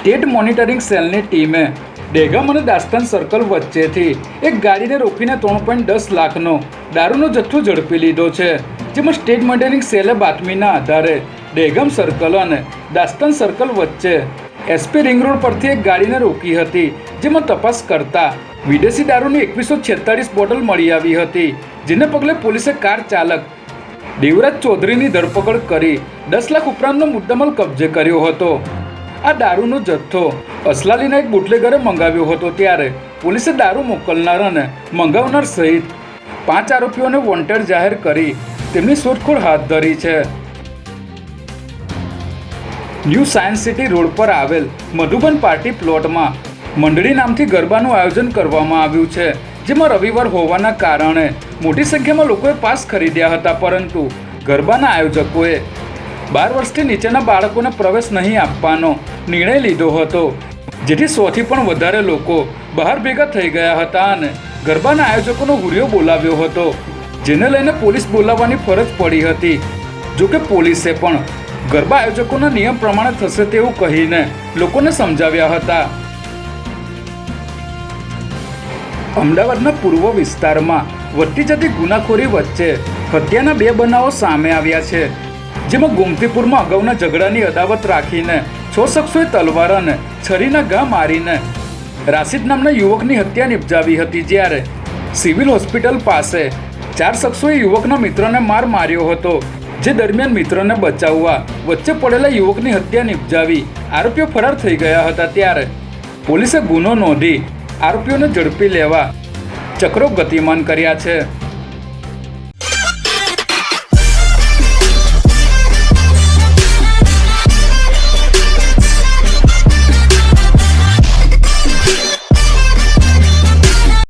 State monitoring સેલની ટીમે ડેગમ અને દાસ્તાન સર્કલ વચ્ચેથી એક ગાડીને રોકીને ત્રણ પોઈન્ટ દસ લાખનો દારૂનો જથ્થો ઝડપી લીધો છે, જેમાં સ્ટેટ મોનિટરિંગ સેલે બાતમીના આધારે ડેગમ સર્કલ અને દાસ્તાન સર્કલ વચ્ચે એસપી રિંગ રોડ પરથી એક ગાડીને રોકી હતી, જેમાં તપાસ કરતા વિદેશી દારૂની એકવીસો છેતાળીસ બોટલ મળી આવી હતી, જેને પગલે પોલીસે કાર ચાલક દેવરાજ ચૌધરીની ધરપકડ કરી દસ લાખ ઉપરાંતનો મુદ્દામાલ કબજે કર્યો હતો. આ દારૂનો જથ્થો. અસલાલીના એક બુટલેગરે મંગાવ્યો હતો ત્યારે. પોલીસે દારૂ મોકલનાર અને મંગાવનાર સહિત પાંચ આરોપીઓને વોન્ટેડ જાહેર કરી તેમની શોધખોળ હાથ ધરી છે. ન્યૂ સાયન્સ સિટી રોડ પર આવેલ મધુબન પાર્ટી પ્લોટમાં મંડળી નામથી ગરબાનું આયોજન કરવામાં આવ્યું છે, જેમાં રવિવાર હોવાના કારણે મોટી સંખ્યામાં લોકોએ પાસ ખરીદ્યા હતા, પરંતુ ગરબાના આયોજકોએ બાર વર્ષથી નીચેના બાળકોને પ્રવેશ નહીં આપવાનો નિર્ણય લીધો હતો. જેથી સોથી પણ વધારે લોકો બહાર ભેગા થઈ ગયા હતા અને ગરબાના આયોજકોનો હુરિયો બોલાવ્યો હતો, જેને લઈને પોલીસ બોલાવવાની ફરજ પડી હતી. જોકે પોલીસે પણ ગરબા આયોજકોના નિયમ પ્રમાણે થશે તેવું કહીને લોકોને સમજાવ્યા હતા. અમદાવાદના પૂર્વ વિસ્તારમાં વધતી જતી ગુનાખોરી વચ્ચે હત્યાના બે બનાવો સામે આવ્યા છે. જેમાં ગોમતીપુરમાં અગાઉના ઝઘડાની અદાવત રાખીને છ શખ્સોએ તલવાર અને છરીના ઘા મારીને રાશિદ નામના યુવકની હત્યા નિપજાવી હતી જ્યારે સિવિલ હોસ્પિટલ પાસે ચાર શખ્સોએ યુવકના મિત્રને માર માર્યો હતો, જે દરમિયાન મિત્રને બચાવવા વચ્ચે પડેલા યુવકની હત્યા નિપજાવી આરોપીઓ ફરાર થઈ ગયા હતા ત્યારે પોલીસે ગુનો નોંધી આરોપીઓને ઝડપી લેવા ચક્રો ગતિમાન કર્યા છે.